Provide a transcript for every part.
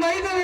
ಒಂದು ಐದು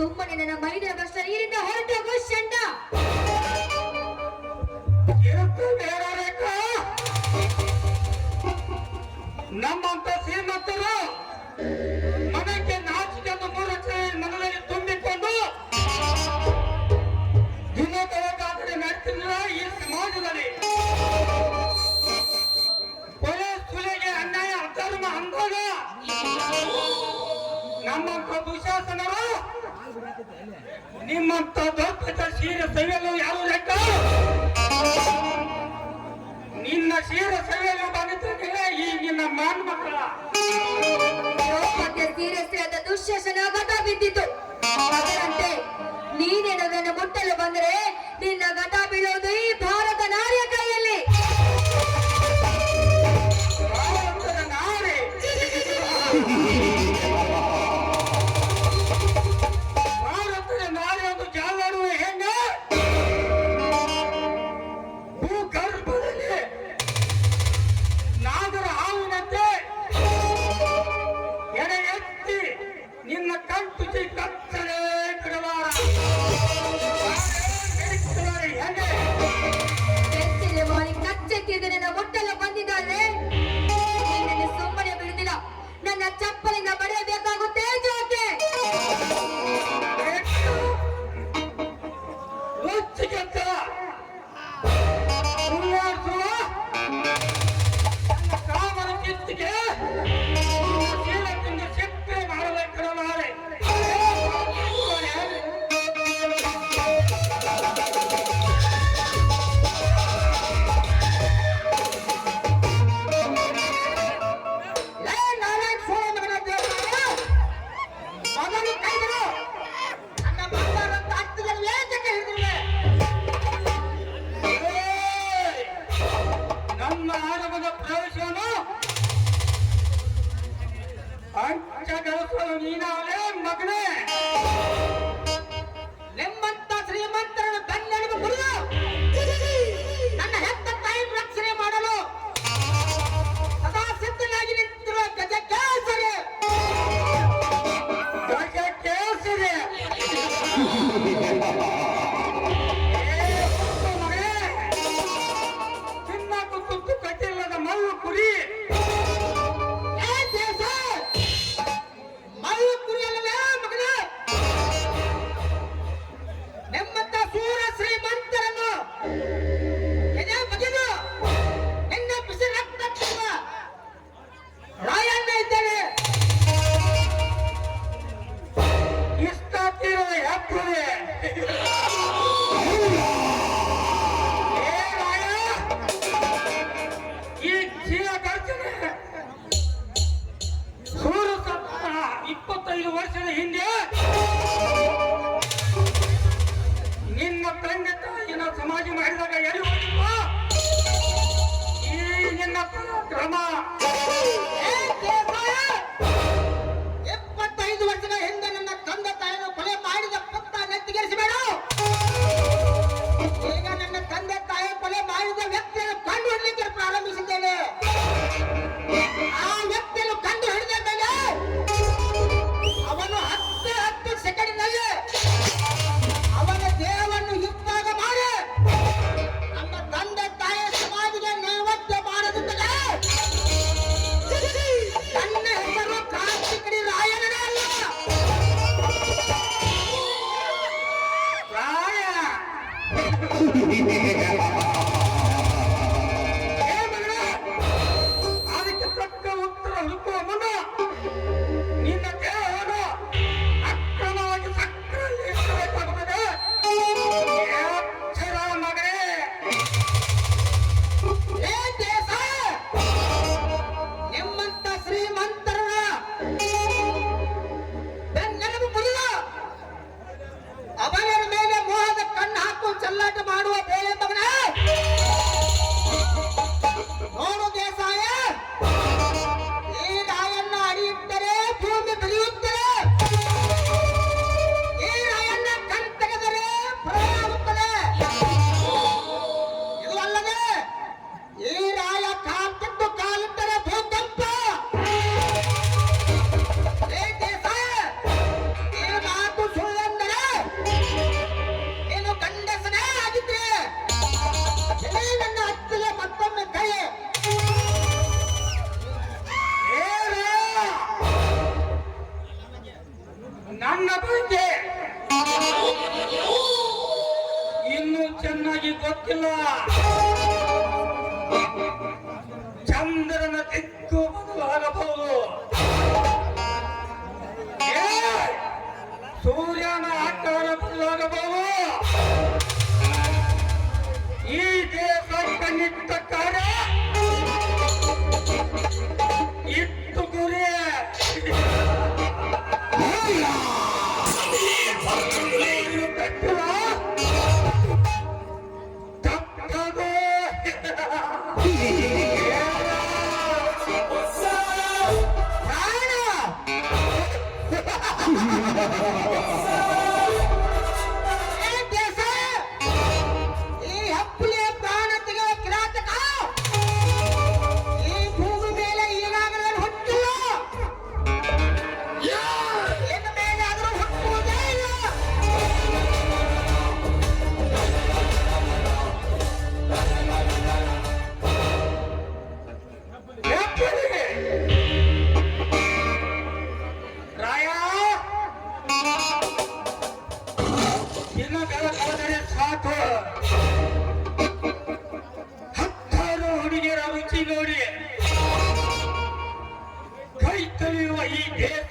ಸುಮ್ಮನೆ ನನ್ನ ಮೈದ ಕಷ್ಟ ನೀರಿಂದ ಹೊರಟೋಗು ಶಂಡ ನಮ್ಮ ನಿಮ್ಮಂತ ದೊಡ್ಡ ಶೀರ ಸವಿಯಲು ಯಾರು ಲೆಕ್ಕ ನಿನ್ನ ಶೀರ ಸವಿಯಲು ಬಂದಿದ್ರೆ ಈ ನಿನ್ನ ಮಾನ್ ಮಕ್ಕಳ ಸೀರೆ ಸೀರಿಯಸ್ಸಾದ ದುಶ್ಯಸನ ಗತ ಬಿದ್ದಿತು ಅದರಂತೆ ನೀನೇನದನ್ನು ಮುಟ್ಟಲು ಬಂದರೆ ನಿನ್ನ ಗತ ಬೀಳೋದು ಮಹಾನುಭಾವ ಈ ದೇಶ ಕಣ್ಣಿಟ್ಟ ಕಾರ್ಯ 町のりへ。書いてるはいいです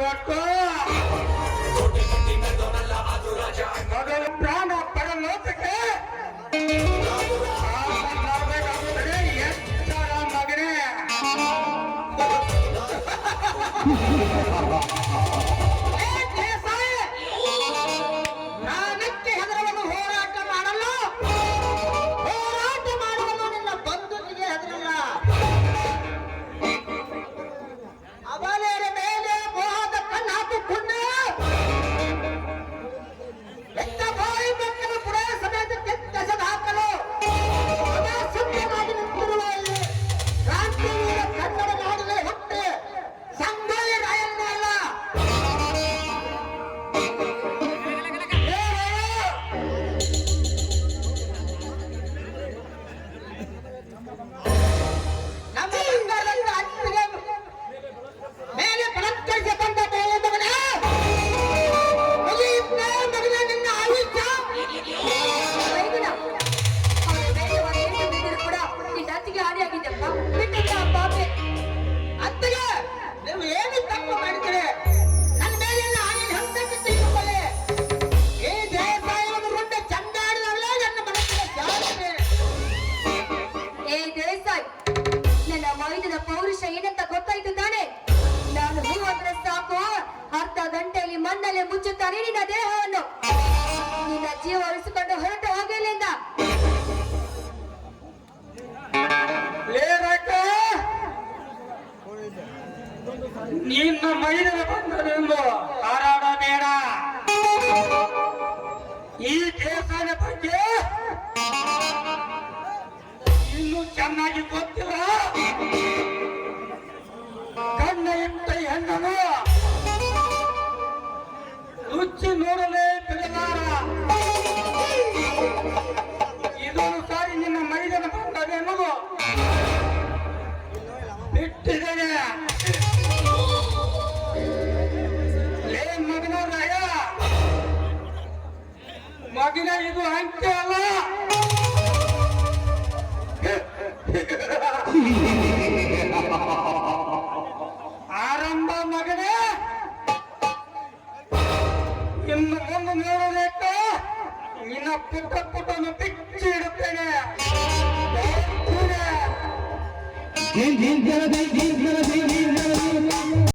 ಮಾಡಬೇಕು ಮೊದಲ ಪ್ರಾಣ ಪರಲೋಕಕ್ಕೆ ಮಾಡಬೇಕಾಗುತ್ತದೆ ಎತ್ತರ ಮಗನೇ ಆಗಿದೆಯಲ್ಲ ಬಿಟ್ಟಿದ್ದ ಪಾಪೆ ಅತ್ತಿಗೆ, ನೀವು ಏನು ತಪ್ಪು ಮಾಡಿದ್ರೆ ನನ್ನ ಮೇಲೆ ಈ ನನ್ನ ಮನಸ್ಸಿಗೆ ಏ ದೇಸಾಯಿ, ನನ್ನ ಮೈದನ ಪೌರುಷ ಏನಂತ ಗೊತ್ತಾಯ್ತು ತಾನೆ? ನಾನು ಹೂ ಅಂದ್ರೆ ಸಾಕು, ಅರ್ಧ ಗಂಟೆಯಲ್ಲಿ ಮಣ್ಣಲ್ಲಿ ಮುಚ್ಚುತ್ತಾನೆ ನಿನ್ನ ದೇಹವನ್ನು. ನಿನ್ನ ಜೀವ ಉಳಿಸಿಕೊಂಡು ನಿನ್ನ ಮೈದರ ಹಾರಾಡ ಬೇಡ ಈ ದೇವಸ್ಥಾನ ಬಗ್ಗೆ ಇನ್ನು ಚೆನ್ನಾಗಿ ಗೊತ್ತಿಲ್ಲ.